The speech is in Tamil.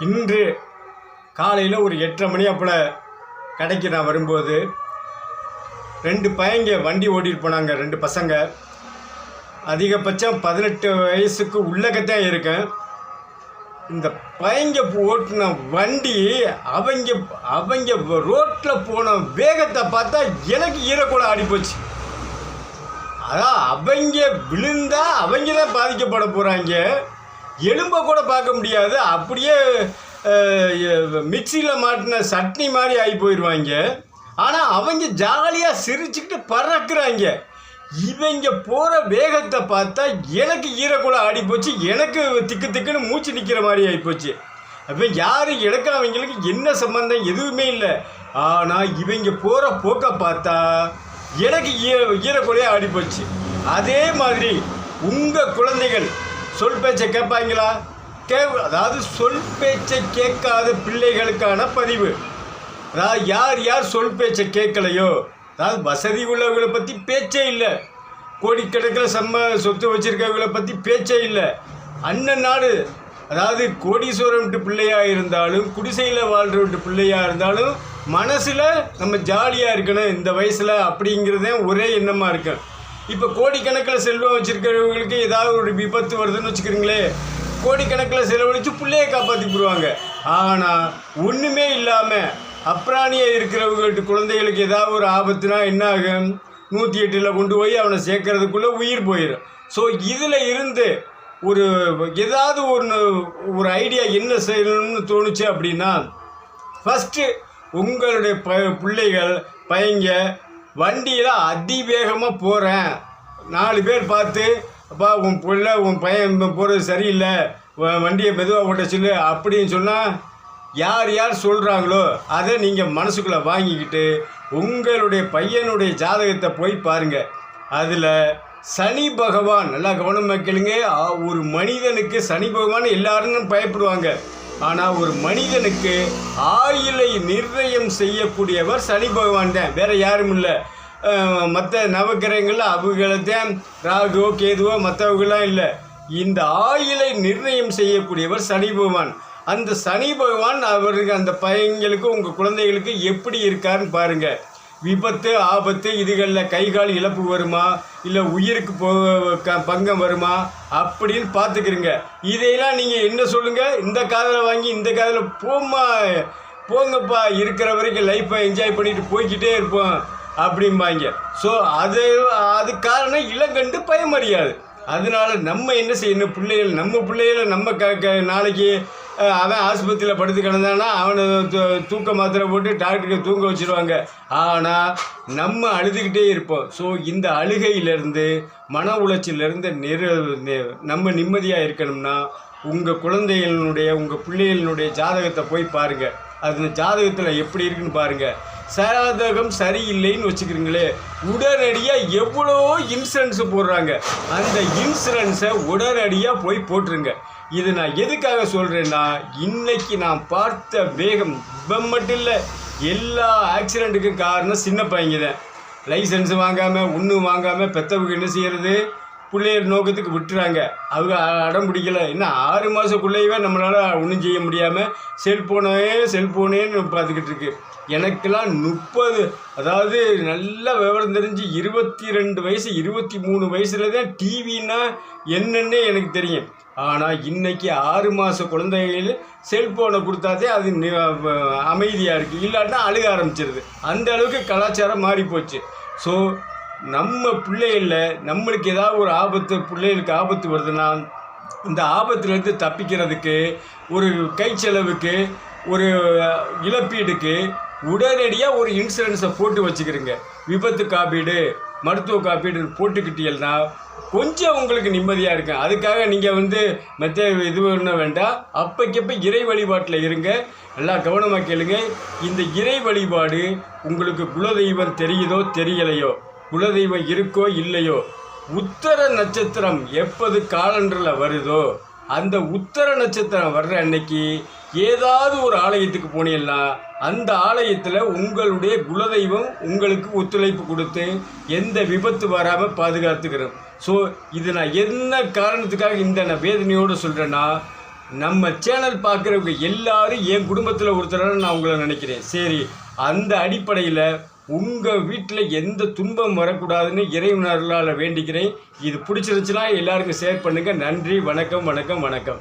இன்று காலையில் ஒரு எட்டரை மணி அப்போல கடைக்கு நான் வரும்போது ரெண்டு பையங்க வண்டி ஓடிட்டு போனாங்க ரெண்டு பசங்க. அதிகபட்சம் பதினெட்டு வயசுக்கு உள்ளக்கத்தான் இருக்கேன். இந்த பையங்க ஓட்டின வண்டி அவங்க அவங்க ரோட்டில் போன வேகத்தை பார்த்தா எனக்கு ஈரக்கூட ஆடிப்போச்சு அதான் அவங்க விழுந்தா அவங்க தான் பாதிக்கப்பட போகிறாங்க எலும்பை கூட பார்க்க முடியாது. அப்படியே மிக்சியில் மாட்டின சட்னி மாதிரி ஆகி போயிடுவாங்க ஆனால் அவங்க ஜாலியாக சிரிச்சுக்கிட்டு பறக்குறாங்க. இவங்க போகிற வேகத்தை பார்த்தா எனக்கு ஈரக்குள்ள ஆடிப்போச்சு எனக்கு திக்கு திக்குன்னு மூச்சு நிற்கிற மாதிரி ஆகிப்போச்சு அப்போ யார் எனக்கு அவங்களுக்கு என்ன சம்பந்தம்? எதுவுமே இல்லை. ஆனால் இவங்க போகிற போக்கை பார்த்தா எனக்கு ஈர ஈரக்குலையே ஆடிப்போச்சு அதே மாதிரி உங்கள் குழந்தைகள் சொல் பேச்சை கேட்பாங்களா? கே அதாவது சொல் பேச்சை கேட்காத பிள்ளைகளுக்கான பதிவு. அதாவது யார் யார் சொல் பேச்சை கேட்கலையோ அதாவது வசதி உள்ளவங்களை பற்றி பேச்சே இல்லை. கோடிக்கணக்கில் செம்ம சொத்து வச்சுருக்கவங்களை பற்றி பேச்சே இல்லை. அண்ணன் நாடு அதாவது கோடீஸ்வரன்ட்டு பிள்ளையாக இருந்தாலும் குடிசையில் வாழ்கிறவன்ட்டு பிள்ளையாக இருந்தாலும் மனசில் நம்ம ஜாலியாக இருக்கணும். இந்த வயசில் அப்படிங்கிறதே ஒரே எண்ணமாக இருக்கும் இப்போ கோடிக்கணக்கில் செல்வம் வச்சுருக்கிறவங்களுக்கு ஏதாவது ஒரு விபத்து வருதுன்னு வச்சுக்கிறீங்களே கோடிக்கணக்கில் செலவழித்து பிள்ளையை காப்பாற்றிடுவாங்க ஆனால் ஒன்றுமே இல்லாமல் அப்ராணியாக இருக்கிறவங்கள்ட்ட குழந்தைகளுக்கு ஏதாவது ஒரு ஆபத்துனா என்ன ஆகும்? நூற்றி எட்டில் கொண்டு போய் அவனை சேர்க்கறதுக்குள்ளே உயிர் போயிடும் ஸோ இதில் இருந்து ஒரு ஏதாவது ஒன்று ஒரு ஐடியா என்ன செய்யணும்னு தோணுச்சு அப்படின்னா ஃபஸ்ட்டு உங்களுடைய ப பிள்ளைகள் பையங்க வண்டியில் அதிவேகமாக போகிறேன் நாலு பேர் பார்த்து அப்பா உன் பிள்ளை உன் பையன் போகிறது சரியில்லை. வண்டியை மெதுவாக ஓட்ட சொல்லு அப்படின்னு சொன்னால் யார் யார் சொல்கிறாங்களோ அதை நீங்கள் மனசுக்குள்ளே வாங்கிக்கிட்டு உங்களுடைய பையனுடைய ஜாதகத்தை போய் பாருங்கள் அதில் சனி பகவான் நல்லா கவனமாக கேளுங்க. ஒரு மனிதனுக்கு சனி பகவான் எல்லாரும் பயப்படுவாங்க. ஆனால் ஒரு மனிதனுக்கு ஆயிலை நிர்ணயம் செய்யக்கூடியவர் சனி பகவான் தான். வேறு யாரும் இல்லை. மற்ற நவக்கிரகங்கள் அவங்களத்தான் ராகுவோ கேதுவோ மற்றவங்களாம் இல்லை. இந்த ஆயுளை நிர்ணயம் செய்யக்கூடியவர் சனி பகவான். அந்த சனி பகவான் அவருக்கு அந்த பையங்களுக்கு உங்கள் குழந்தைகளுக்கு எப்படி இருக்காருன்னு பாருங்கள் விபத்து ஆபத்து இதுகளில் கை கால் இழப்பு வருமா? இல்லை உயிருக்கு போ க- பங்கம் வருமா? அப்படின்னு பார்த்துக்கிறங்க இதையெல்லாம் நீங்கள் என்ன சொல்லுங்கள் இந்த காதில் வாங்கி இந்த காதில் போம்மா போங்கப்பா இருக்கிற வரைக்கும் லைஃப்பை என்ஜாய் பண்ணிட்டு போய்கிட்டே இருப்போம். அப்படிம்பாங்க. ஸோ அது அது காரணம் இளங்கண்டு பயமறியாது அதனால நம்ம என்ன செய்யணும்? பிள்ளைகள் நம்ம பிள்ளைகளை நம்ம க க நாளைக்கு அவன் ஆஸ்பத்திரியில் படுத்து கிடந்தானா அவனை தூக்க மாத்திரை போட்டு டாக்டருக்கு தூங்க வச்சிருவாங்க. ஆனால் நம்ம அழுதுகிட்டே இருப்போம். ஸோ இந்த அழுகையிலேருந்து மன உளைச்சலிருந்து நிறு நம்ம நிம்மதியாக இருக்கணும்னா உங்கள் குழந்தைகளினுடைய உங்கள் பிள்ளைகளினுடைய ஜாதகத்தை போய் பாருங்கள் அது ஜாதகத்தில் எப்படி இருக்குன்னு பாருங்கள் சாதகம் சரியில்லைன்னு வச்சுக்கிறீங்களே உடனடியாக எவ்வளோ இன்சூரன்ஸ் போடுறாங்க? அந்த இன்சூரன்ஸை உடனடியாக போய் போட்டுருங்க. இது நான் எதுக்காக சொல்கிறேன்னா இன்னைக்கு நான் பார்த்த வேகம் இப்போ மட்டும் இல்லை எல்லா ஆக்சிடெண்ட்டுக்கும் காரணம் சின்ன பையங்க தான் லைசன்ஸ் வாங்காமல் ஒன்றும் வாங்காமல் பெற்றவங்க என்ன செய்கிறது பிள்ளையர் நோக்கத்துக்கு விட்டுறாங்க. அவங்க அடம் பிடிக்கல. இன்னும் ஆறு மாதக்குள்ளேயே நம்மளால் ஒன்றும் செய்ய முடியாமல் செல்ஃபோனே செல்ஃபோனேன்னு பார்த்துக்கிட்டு இருக்கு. எனக்கெல்லாம் முப்பது அதாவது நல்ல விவரம் தெரிஞ்சு இருபத்தி ரெண்டு வயசு இருபத்தி மூணு வயசில் தான் டிவின்னா என்னென்னே எனக்கு தெரியும். ஆனால் இன்றைக்கி ஆறு மாத குழந்தைகள் செல்ஃபோனை கொடுத்தாதே அது அமைதியாக இருக்குது இல்லாட்டினா அழுக ஆரம்பிச்சிருது. அந்த அளவுக்கு கலாச்சாரம் மாறிப்போச்சு. ஸோ நம்ம பிள்ளைகளில் நம்மளுக்கு ஏதாவது ஒரு ஆபத்து பிள்ளைகளுக்கு ஆபத்து வருதுன்னா இந்த ஆபத்துலேருந்து தப்பிக்கிறதுக்கு ஒரு கை செலவுக்கு ஒரு இழப்பீடுக்கு உடனடியாக ஒரு இன்சூரன்ஸை போட்டு வச்சுக்கிறீங்க. விபத்து காப்பீடு மருத்துவ காப்பீடு போட்டுக்கிட்டீங்கன்னா கொஞ்சம் உங்களுக்கு நிம்மதியாக இருக்கும் அதுக்காக நீங்கள் வந்து மற்ற இது பண்ண வேண்டாம். அப்பைக்கப்போ இறை வழிபாட்டில் இருங்க. நல்லா கவனமாக கேளுங்க. இந்த இறை வழிபாடு உங்களுக்கு குலதெய்வம் தெரியுதோ தெரியலையோ? குலதெய்வம் இருக்கோ இல்லையோ உத்தர நட்சத்திரம் எப்போது காலண்டரில் வருதோ அந்த உத்தர நட்சத்திரம் வர்ற அன்னைக்கு ஏதாவது ஒரு ஆலயத்துக்கு போனீங்கன்னா அந்த ஆலயத்தில் உங்களுடைய குலதெய்வம் உங்களுக்கு ஒத்துழைப்பு கொடுத்து எந்த விபத்து வராமல் பாதுகாத்துக்கிறோம். ஸோ இது நான் என்ன காரணத்துக்காக இந்த நான் வேதனையோடு சொல்கிறேன்னா நம்ம சேனல் பார்க்குறவங்க எல்லாரும் என் குடும்பத்தில் ஒருத்தராக நான் உங்களை நினைக்கிறேன். சரி அந்த அடிப்படையில் உங்கள் வீட்டில் எந்த துன்பம் வரக்கூடாதுன்னு இறைவனர்களால் வேண்டிக்கிறேன். இது பிடிச்சிருந்துச்சுன்னா எல்லாருக்கும் ஷேர் பண்ணுங்கள் நன்றி வணக்கம் வணக்கம் வணக்கம்.